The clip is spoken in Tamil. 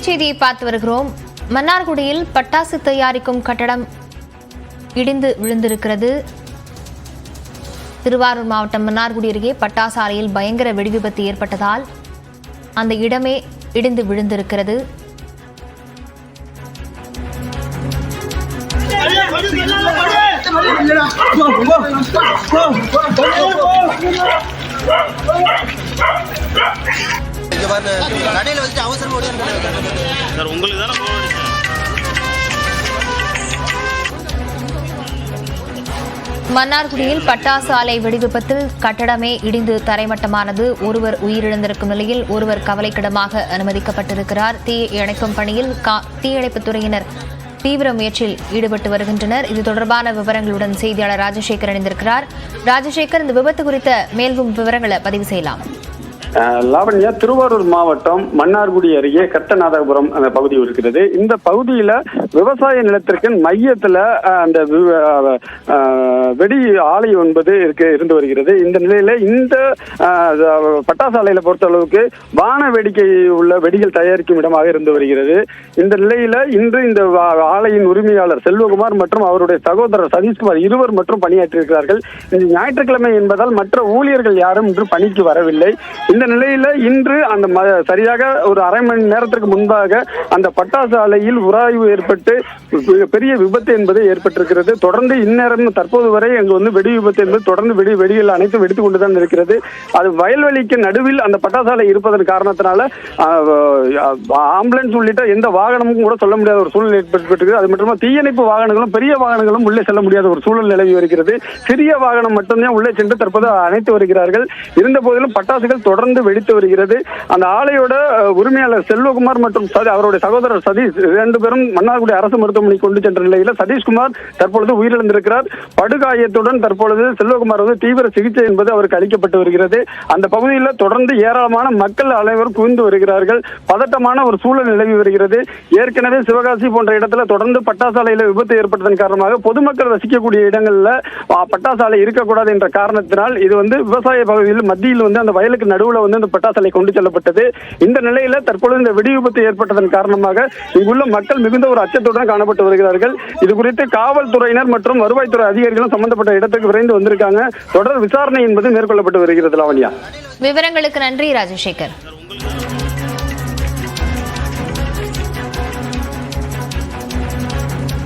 செய்தியை பார்த்து வருகிறோம் மன்னார்குடியில் பட்டாசு தயாரிக்கும் கட்டடம் இடிந்து விழுந்திருக்கிறது திருவாரூர் மாவட்டம் மன்னார்குடி அருகே பட்டாசாலையில் பயங்கர வெடிவிபத்து ஏற்பட்டதால் அந்த இடமே இடிந்து விழுந்திருக்கிறது சார் உங்களுக்கு தானே போக மன்னார்குடியில் பட்டாசு ஆலை வெடிவிபத்தில் கட்டடமே இடிந்து தரைமட்டமானது. ஒருவர் உயிரிழந்திருக்கும் நிலையில் ஒருவர் கவலைக்கிடமாக அனுமதிக்கப்பட்டிருக்கிறார். தீ இணைக்கும் பணியில் கா- தீயணைப்புத் துறையினர் தீவிர முயற்சியில் ஈடுபட்டு வருகின்றனர். இது தொடர்பான விவரங்களுடன் செய்தியாளர் ராஜசேகர் இணைந்திருக்கிறார். ராஜசேகர் இந்த விபத்து குறித்த மேலும் விவரங்களை பதிவு செய்யலாம். லாவண்யா திருவாரூர் மாவட்டம் மன்னார்குடி அருகே கட்டநாதபுரம் அந்த பகுதி இருக்கிறது. இந்த பகுதியில விவசாய நிலத்திற்கு மையத்துல அந்த வெடி ஆலை என்பது இருக்கு இருந்து வருகிறது. இந்த நிலையில இந்த பட்டாசாலையில பட்டாசு ஆலையில பொறுத்த அளவுக்கு வான வேடிக்கை உள்ள வெடிகள் தயாரிக்கும் இடமாக இருந்து வருகிறது. இந்த நிலையில இன்று இந்த ஆலையின் உரிமையாளர் செல்வகுமார் மற்றும் அவருடைய சகோதரர் சதீஷ்குமார் இருவர் மற்றும் பணியாற்றியிருக்கிறார்கள். இந்த ஞாயிற்றுக்கிழமை என்பதால் மற்ற ஊழியர்கள் யாரும் இன்று பணிக்கு வரவில்லை. இந்த நிலையில இன்று அந்த சரியாக ஒரு அரை மணி நேரத்திற்கு முன்பாக அந்த பட்டாசு ஆலையில் உராய்வு ஏற்பட்டு பெரிய விபத்து என்பது ஏற்பட்டிருக்கிறது. தொடர்ந்து இந்நேரம் தற்போது வரை அங்கு வந்து வெடி விபத்து என்பது தொடர்ந்து வெடி வெடிகள் அனைத்தும் வெடித்துக் கொண்டுதான் இருக்கிறது. அது வயல்வெளிக்கு நடுவில் அந்த பட்டாசாலை இருப்பதன் காரணத்தினால ஆம்புலன்ஸ் உள்ளிட்ட எந்த வாகனமும் கூட சொல்ல முடியாத ஒரு சூழ்நிலை ஏற்பட்டிருக்கு அது மட்டும் தீயணைப்பு வாகனங்களும் பெரிய வாகனங்களும் உள்ளே செல்ல முடியாத ஒரு சூழல் நிலவி வருகிறது. சிறிய வாகனம் மட்டும்தான் உள்ளே சென்று தற்போது அணைத்து வருகிறார்கள். இருந்த போதிலும் பட்டாசுகள் தொடர்ந்து வெடித்து வருகிறது. அந்த ஆலையோட உரிமையாளர் செல்வகுமார் மற்றும் அவருடைய சகோதரர் சதீஷ் இரண்டு பேரும் மன்னார்குடி அரசு மருத்துவமனை கொண்டு சென்ற நிலையில் சதீஷ்குமார் தற்பொழுது உயிரிழந்திருக்கிறார். படுகாயத்துடன் தற்பொழுது செல்வகுமார் வந்து தீவிர சிகிச்சை என்பது அவருக்கு அளிக்கப்பட்டு வருகிறது. அந்த பகுதியில் தொடர்ந்து ஏராளமான மக்கள் அனைவரும் குவிந்து வருகிறார்கள். பதட்டமான ஒரு சூழல் நிலவி வருகிறது. ஏற்கனவே சிவகாசி போன்ற இடத்துல தொடர்ந்து பட்டாசாலையில் விபத்து ஏற்பட்டதன் காரணமாக பொதுமக்கள் வசிக்கக்கூடிய இடங்களில் பட்டாசாலை இருக்கக்கூடாது என்ற காரணத்தினால் இது வந்து விவசாய பகுதியில் மத்தியில் வந்து அந்த வயலுக்கு நடுவில் வந்து இந்த பட்டாசலை கொண்டு செல்லப்பட்டது. இந்த நிலையில தற்பொழுது இந்த வெடி விபத்து ஏற்பட்டதன் காரணமாக இங்குள்ள மக்கள் மிகுந்த ஒரு அச்சத்துடன் காணப்பட்டு வருகிறார்கள். இது குறித்து காவல்துறையினர் மற்றும் வருவாய்த்துறை அதிகாரிகளும் சம்பந்தப்பட்ட இடத்துக்கு விரைந்து வந்திருக்காங்க. தொடர் விசாரணை என்பது மேற்கொள்ளப்பட்டு வருகிறது லாவண்யா. விவரங்களுக்கு நன்றி ராஜசேகர்.